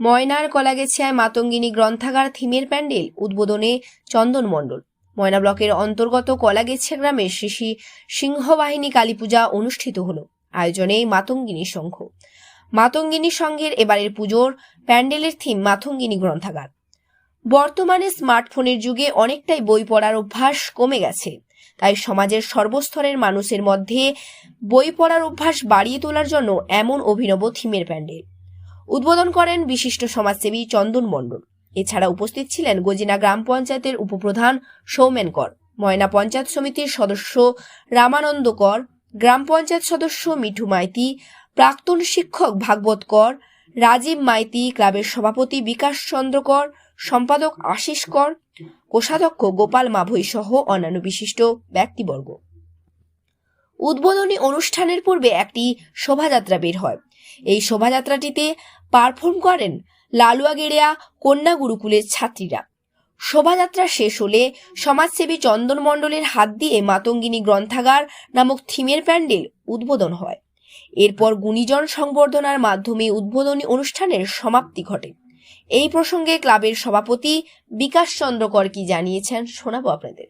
ময়নার কলাগেছিয়ায় মাতঙ্গিনী গ্রন্থাগার থিমের প্যান্ডেল উদ্বোধনে চন্দন মণ্ডল। ময়না ব্লকের অন্তর্গত কলাগেছিয়া গ্রামে শ্রী সিংহবাহিনী কালীপূজা অনুষ্ঠিত হল। আয়োজনে মাতঙ্গিনী সংঘ। মাতঙ্গিনী সংঘের এবারের পুজোর প্যান্ডেলের থিম মাতঙ্গিনী গ্রন্থাগার। বর্তমানে স্মার্টফোনের যুগে অনেকটাই বই পড়ার অভ্যাস কমে গেছে। তাই সমাজের সর্বস্তরের মানুষের মধ্যে বই পড়ার অভ্যাস বাড়িয়ে তোলার জন্য এমন অভিনব থিমের প্যান্ডেল। উদ্বোধন করেন বিশিষ্ট সমাজসেবী চন্দন মণ্ডল। এছাড়া উপস্থিত ছিলেন গজিনা গ্রাম পঞ্চায়েতের উপপ্রধান সৌমেন কর, ময়না পঞ্চায়েত সমিতির সদস্য রামানন্দ কর, গ্রাম পঞ্চায়েত সদস্য মিঠু মাইতি, প্রাক্তন শিক্ষক ভাগবত কর, রাজীব মাইতি, ক্লাবের সভাপতি বিকাশ চন্দ্র কর, সম্পাদক আশিস কর, কোষাধ্যক্ষ গোপাল মাভৈ সহ অন্যান্য বিশিষ্ট ব্যক্তিবর্গ। উদ্বোধনী অনুষ্ঠানের পূর্বে একটি শোভাযাত্রা বের হয়। এই শোভাযাত্রাটিতে পারফর্ম করেন লালুয়াগেড়িয়া কন্যা গুরুকুলের ছাত্রীরা। শোভাযাত্রা শেষ হলে সমাজসেবী চন্দন মণ্ডলের হাত দিয়ে মাতঙ্গিনী গ্রন্থাগার নামক থিমের প্যান্ডেল উদ্বোধন হয়। এরপর গুণীজন সংবর্ধনার মাধ্যমে উদ্বোধনী অনুষ্ঠানের সমাপ্তি ঘটে। এই প্রসঙ্গে ক্লাবের সভাপতি বিকাশ চন্দ্র কর কি জানিয়েছেন শোনাবো আপনাদের।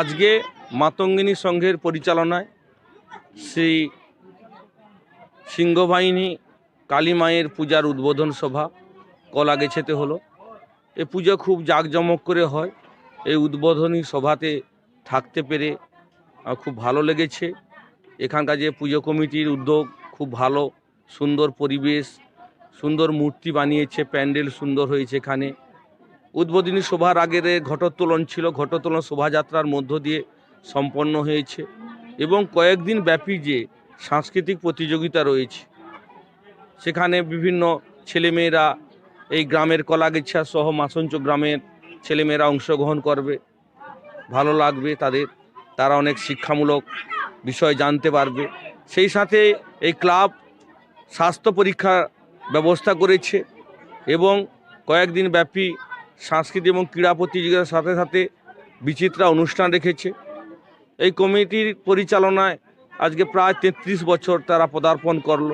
আজকে মাতঙ্গিনী সংঘের পরিচালনায় শ্রী সিংহবাহিনী কালী মায়ের পূজার উদ্বোধন সভা কলা গেছেতে হলো। এ পূজা খুব জাঁকজমক করে হয়। এই উদ্বোধনী সভাতে থাকতে পেরে খুব ভালো লেগেছে। এখানকার যে পুজো কমিটির উদ্যোগ খুব ভালো, সুন্দর পরিবেশ, সুন্দর মূর্তি বানিয়েছে, প্যান্ডেল সুন্দর হয়েছে এখানে। উদ্বোধনী সভার আগের ঘটোত্তোলন ছিল, ঘটোত্তোলন শোভাযাত্রার মধ্য দিয়ে সম্পন্ন হয়েছে এবং কয়েকদিন ব্যাপী যে সাংস্কৃতিক প্রতিযোগিতা রয়েছে, সেখানে বিভিন্ন ছেলেমেয়েরা এই গ্রামের কলাগেছা সহ মাসঞ্চ গ্রামের ছেলেমেয়েরা অংশগ্রহণ করবে, ভালো লাগবে তাদের। তারা অনেক শিক্ষামূলক বিষয় জানতে পারবে। সেই সাথে এই ক্লাব স্বাস্থ্য পরীক্ষার ব্যবস্থা করেছে এবং কয়েকদিন ব্যাপী সাংস্কৃতিক এবং ক্রীড়া প্রতিযোগিতার সাথে সাথে বিচিত্রা অনুষ্ঠান রেখেছে। এই কমিটির পরিচালনায় আজকে প্রায় তেত্রিশ বছর তারা পদার্পণ করল।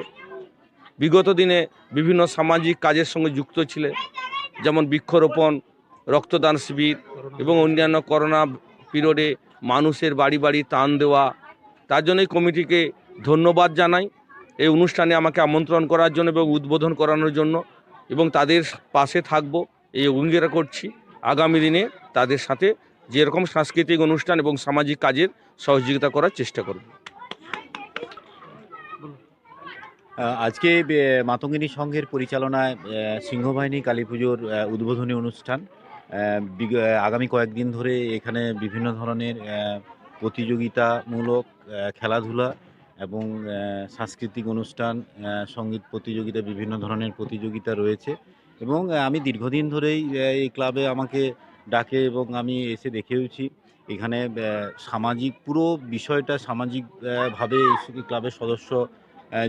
বিগত দিনে বিভিন্ন সামাজিক কাজের সঙ্গে যুক্ত ছিলেন, যেমন বৃক্ষরোপণ, রক্তদান শিবির এবং অন্যান্য করোনা পিরিয়ডে মানুষের বাড়ি বাড়ি ত্রাণ দেওয়া তার জন্য এই কমিটিকে ধন্যবাদ জানাই এই অনুষ্ঠানে আমাকে আমন্ত্রণ করার জন্য এবং উদ্বোধন করানোর জন্য এবং তাদের পাশে থাকব, এই অঙ্গীকার করছি। আগামী দিনে তাদের সাথে যেরকম সাংস্কৃতিক অনুষ্ঠান এবং সামাজিক কাজের সহযোগিতা করার চেষ্টা করব। আজকে মাতঙ্গিনী সংঘের পরিচালনায় সিংহবাহিনী কালী পুজোর উদ্বোধনী অনুষ্ঠান। আগামী কয়েকদিন ধরে এখানে বিভিন্ন ধরনের প্রতিযোগিতামূলক খেলাধুলা এবং সাংস্কৃতিক অনুষ্ঠান সংগীত প্রতিযোগিতা, বিভিন্ন ধরনের প্রতিযোগিতা রয়েছে এবং আমি দীর্ঘদিন ধরেই এই ক্লাবে আমাকে ডাকে এবং আমি এসে দেখেওছি। এখানে সামাজিক, পুরো বিষয়টা সামাজিকভাবে এই ক্লাবের সদস্য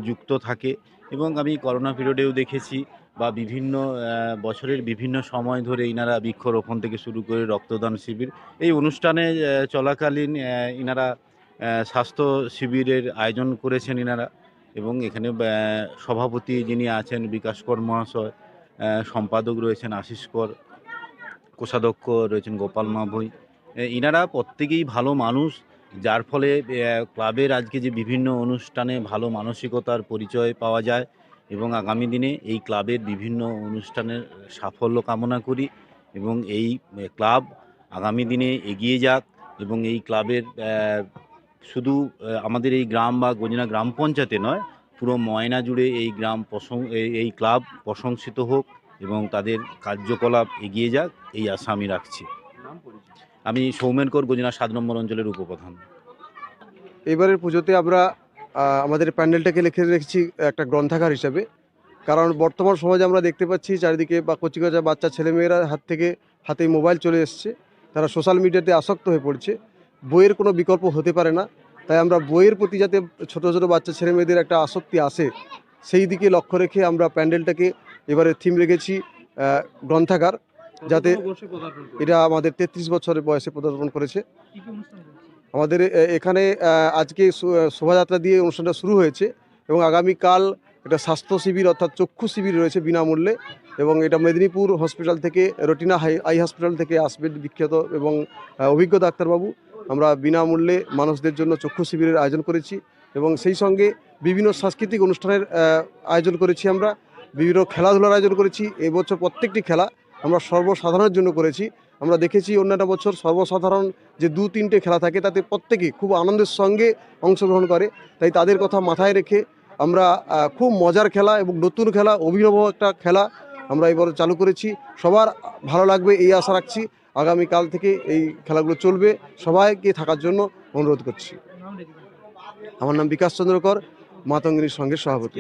যুক্ত থাকে এবং আমি করোনা পিরিয়ডেও দেখেছি। বা বিভিন্ন বছরের বিভিন্ন সময় ধরে ইনারা বৃক্ষরোপণ থেকে শুরু করে রক্তদান শিবির, এই অনুষ্ঠানে চলাকালীন ইনারা স্বাস্থ্য শিবিরের আয়োজন করেছেন ইনারা এবং এখানে সভাপতি যিনি আছেন বিকাশ কর মহাশয় সম্পাদক রয়েছেন আশিস কর, কোষাধ্যক্ষ রয়েছেন গোপাল মাভই। ইনারা প্রত্যেকেই ভালো মানুষ, যার ফলে ক্লাবের আজকে যে বিভিন্ন অনুষ্ঠানে ভালো মানসিকতার পরিচয় পাওয়া যায় এবং আগামী দিনে এই ক্লাবের বিভিন্ন অনুষ্ঠানের সাফল্য কামনা করি এবং এই ক্লাব আগামী দিনে এগিয়ে যাক এবং এই ক্লাবের শুধু আমাদের এই গ্রাম বা গজিনা গ্রাম পঞ্চায়েতে নয়, পুরো ময়না জুড়ে এই গ্রাম প্রশং এই- ক্লাব প্রশংসিত হোক এবং তাদের কার্যকলাপ এগিয়ে যাক, এই আশা আমি রাখছি। আমি সৌমেনকর গজিনা সাত নম্বর অঞ্চলের উপপ্রধান। এবারের পুজোতে আমরা আমাদের প্যান্ডেলটাকে লিখে রেখেছি একটা গ্রন্থাগার হিসাবে। কারণ বর্তমান সমাজে আমরা দেখতে পাচ্ছি চারিদিকে বা কচিকাচা বাচ্চা ছেলেমেয়েরা হাত থেকে হাতে মোবাইল চলে এসছে। তারা সোশ্যাল মিডিয়াতে আসক্ত হয়ে পড়ছে। বইয়ের কোনো বিকল্প হতে পারে না। তাই আমরা বইয়ের প্রতি যাতে ছোটো ছোটো বাচ্চা ছেলেমেয়েদের একটা আসক্তি আসে সেই দিকে লক্ষ্য রেখে আমরা প্যান্ডেলটাকে এবারে থিম রেখেছি গ্রন্থাগার। যাতে এটা আমাদের তেত্রিশ বছরের বয়সে পদার্পণ করেছে। আমাদের এখানে আজকে শোভাযাত্রা দিয়ে অনুষ্ঠানটা শুরু হয়েছে এবং আগামীকাল এটা স্বাস্থ্য শিবির অর্থাৎ চক্ষু শিবির রয়েছে বিনামূল্যে এবং এটা মেদিনীপুর হসপিটাল থেকে, রটিনা হাই, আই হসপিটাল থেকে আসবে বিখ্যাত এবং অভিজ্ঞ ডাক্তারবাবু। আমরা বিনামূল্যে মানুষদের জন্য চক্ষু শিবিরের আয়োজন করেছি এবং সেই সঙ্গে বিভিন্ন সাংস্কৃতিক অনুষ্ঠানের আয়োজন করেছি আমরা। বিভিন্ন খেলাধুলার আয়োজন করেছি। এবছর প্রত্যেকটি খেলা আমরা সর্বসাধারণের জন্য করেছি। আমরা দেখেছি অন্যান্য বছর সর্বসাধারণ যে দু তিনটে খেলা থাকে, তাতে প্রত্যেকে খুব আনন্দের সঙ্গে অংশগ্রহণ করে। তাই তাদের কথা মাথায় রেখে আমরা খুব মজার খেলা এবং নতুন খেলা, অভিনব একটা খেলা আমরা এবার চালু করেছি। সবার ভালো লাগবে, এই আশা রাখছি। আগামীকাল থেকে এই খেলাগুলো চলবে। সবাইকে থাকার জন্য অনুরোধ করছি। আমার নাম বিকাশ চন্দ্রকর, মাতঙ্গিনীর সঙ্গে সভাপতি।